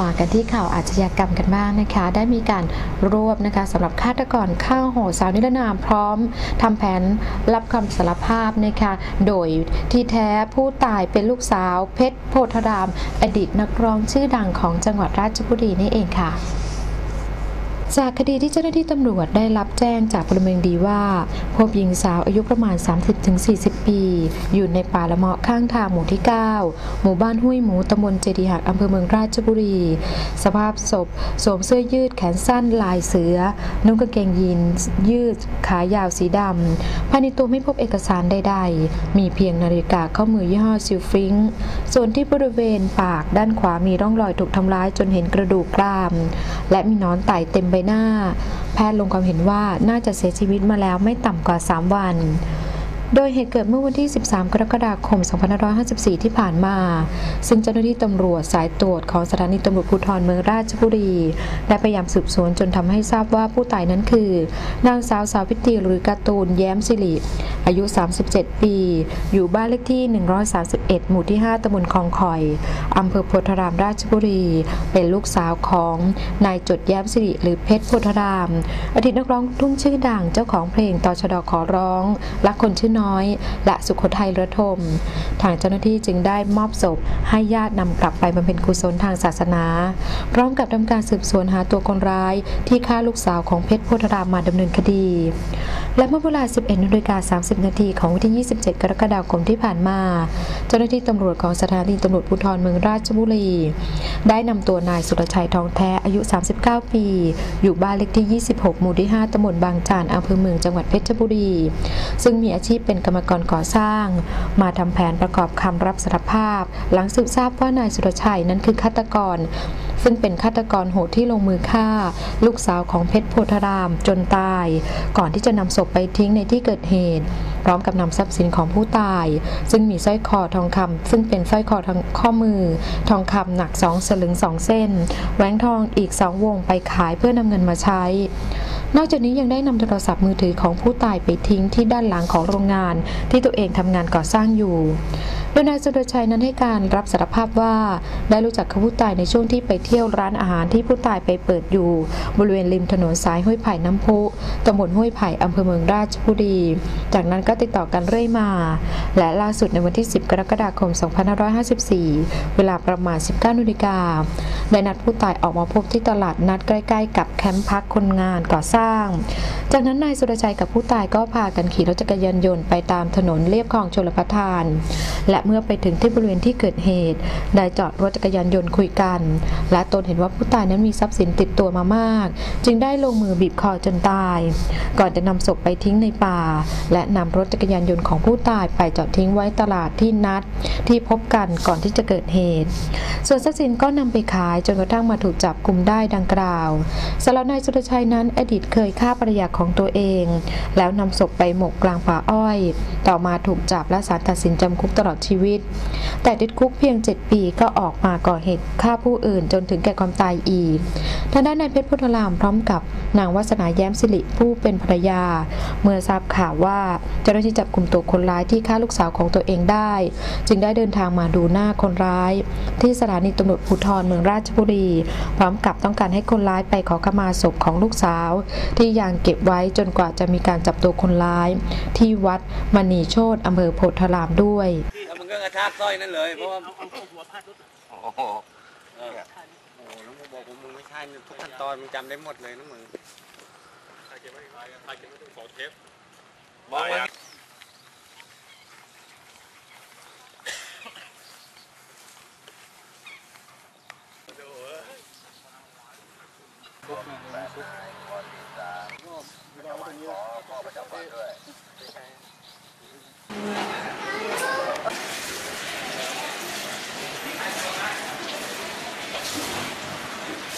มากันที่ข่าวอาชญากรรมกันบ้างนะคะ ได้มีการรวบนะคะสำหรับฆาตกรข้าโหดสาวนิรนามพร้อมทำแผนรับคำสารภาพนะคะโดยที่แท้ผู้ตายเป็นลูกสาวเพชรโพธาราม อดีตนักร้องชื่อดังของจังหวัดราชบุรีนี่เองค่ะ จากคดีที่เจ้าหน้าที่ตำรวจได้รับแจ้งจากพลเมืองดีว่า พบหญิงสาวอายุประมาณ 30-40 ปี อยู่ในป่าละเมาะข้างทางหมู่ที่ 9 หมู่บ้านห้วยหมูตำบลเจดีหักอำเภอเมืองราชบุรี สภาพศพสวมเสื้อยืดแขนสั้นลายเสือ นุ่งกางเกงยีนส์ยืดขายาวสีดำภายในตัวไม่พบเอกสารใดๆ มีเพียงนาฬิกาข้อมือยี่ห้อซิลฟิงค์ส่วนที่บริเวณปากด้านขวามีร่องรอยถูกทำร้ายจนเห็นกระดูกกราม และมีนอนไต่เต็มใบหน้า แพทย์ลงความเห็นว่าน่าจะเสียชีวิตมาแล้วไม่ต่ำกว่า 3 วัน โดยเหตุเกิดเมื่อวันที่ 13 กรกฎาคม 2554 ที่ผ่านมา ซึ่งเจ้าหน้าที่ตำรวจสายตรวจของสถานีตำรวจภูธรเมืองราชบุรี ได้พยายามสืบสวนจนทำให้ทราบว่าผู้ตายนั้นคือ นางสาวสาวพิตีหรือการ์ตูนแย้มสิริอายุ 37 ปี อยู่บ้านเลขที่ 131 หมู่ที่ 5ตำบลคลองคอยอำเภอโพธารามราชบุรี เป็นลูกสาวของนายจดแย้มสิริหรือเพชรโพธาราม อดีตนักร้องทุ่งชื่อดังเจ้าของเพลงตอชดขอร้องรักคนชื่อน้อย และสุขทัยระทม ทางเจ้าหน้าที่จึงได้มอบศพ ให้ญาตินำกลับไปบำเพ็ญกุศลทางศาสนา พร้อมกับทำการสืบสวนหาตัวคนร้าย ที่ฆ่าลูกสาวของเพชรโพธารามมาดำเนินคดี และเมื่อเวลา 11นาฬิกา30 นาทีของวันที่ 27 กรกฎาคมที่ผ่านมา เจ้าหน้าที่ตำรวจของสถานีตำรวจภูธรเมืองราชบุรี ได้นำตัวนายสุรชัยทองแท้อายุ 39 ปี อยู่บ้านเลขที่ 26 หมู่ที่ 5ตำบลบางจานอำเภอเมืองจังหวัดเพชรบุรี ซึ่งมีอาชีพเป็นกรรมกรก่อสร้าง มาทำแผนประกอบคำรับสารภาพ หลังสืบทราบว่านายสุรชัยนั้นคือฆาตกร ซึ่งเป็นฆาตกรโหดที่ลงมือฆ่า ลูกสาวของเพชรโพธารามจนตาย ก่อนที่จะนำศพไปทิ้งในที่เกิดเหตุ พร้อมกับนำทรัพย์สินของผู้ตาย ซึ่งมีสร้อยคอทองคำซึ่งเป็นสร้อยคอทองข้อมือ ทองคำหนัก2สลึง2เส้น แหวนทองอีก2วงไปขายเพื่อนำเงินมาใช้ นอกจากนี้ยังได้นำโทรศัพท์มือถือของผู้ตายไปทิ้งที่ด้านหลังของโรงงานที่ตัวเองทำงานก่อสร้างอยู่ โดยนายสุรชัยนั้นให้การรับสารภาพว่าได้รู้จักกับผู้ตายในช่วงที่ไปเที่ยวร้านอาหารที่ผู้ตายไปเปิดอยู่ บริเวณริมถนนสายห้วยไผ่น้ำพุตำบลห้วยไผ่อำเภอเมืองราชบุรี จากนั้นก็ติดต่อกันเรื่อยมา และล่าสุดในวันที่ 10 กรกฎาคม 2554 เวลาประมาณ 19นาฬิกาได้นัดผู้ตายออกมาพบที่ตลาดนัดใกล้ ๆ กับแคมป์พักคนงานก่อสร้าง จากนั้นนายสุรชัยกับผู้ตายก็พากันขี่รถจักรยานยนต์ไปตามถนนเลียบคลองชลประทาน และเมื่อไปถึงที่บริเวณที่เกิดเหตุ ได้จอดรถจักรยานยนต์คุยกัน และตนเห็นว่าผู้ตายนั้นมีทรัพย์สินติดตัวมามาก จึงได้ลงมือบีบคอจนตาย ก่อนจะนำศพไปทิ้งในป่า และนำรถจักรยานยนต์ของผู้ตายไปจอดทิ้งไว้ตลาดที่นัด ที่พบกันก่อนที่จะเกิดเหตุ ส่วนทรัพย์สินก็นำไปขายจนกระทั่งมาถูกจับกลุ่มได้ดังกล่าวสำหรับนายสุรชัยนั้นอดีตเคยฆ่าภรรยาของตัวเอง แล้วนำศพไปหมกกลางป่าอ้อย ต่อมาถูกจับและศาลตัดสินจำคุกตลอดชีวิต แต่ติดคุกเพียง 7 ปีก็ออกมาก่อเหตุฆ่าผู้อื่นจนถึงแก่ความตายอีกทางด้านนายเพชรพุทธรามพร้อมกับนางวัสนาแย้มสิริผู้เป็นภรรยา เมื่อทราบข่าวว่าเจ้าหน้าที่จับกลุ่มตัวคนร้ายที่ฆ่าลูกสาวของตัวเองได้ จึงได้เดินทางมาดูหน้าคนร้าย ที่สถานีตำรวจภูธรเมืองราชบุรี พร้อมกับต้องการให้คนร้ายไปขอขมาศพของลูกสาว ที่ยังเก็บไว้จนกว่าจะมีการจับตัวคนร้าย ที่วัดมณีโชตอำเภอโพธารามด้วย ก็กระชากสร้อยนั่นเลย เพราะว่าโอ้โหเออโอ้โหแล้วมึงบอกว่ามึงไม่ใช่เนี่ยทุกขั้นตอนมึงจำได้หมดเลยนะมึงบอกว่า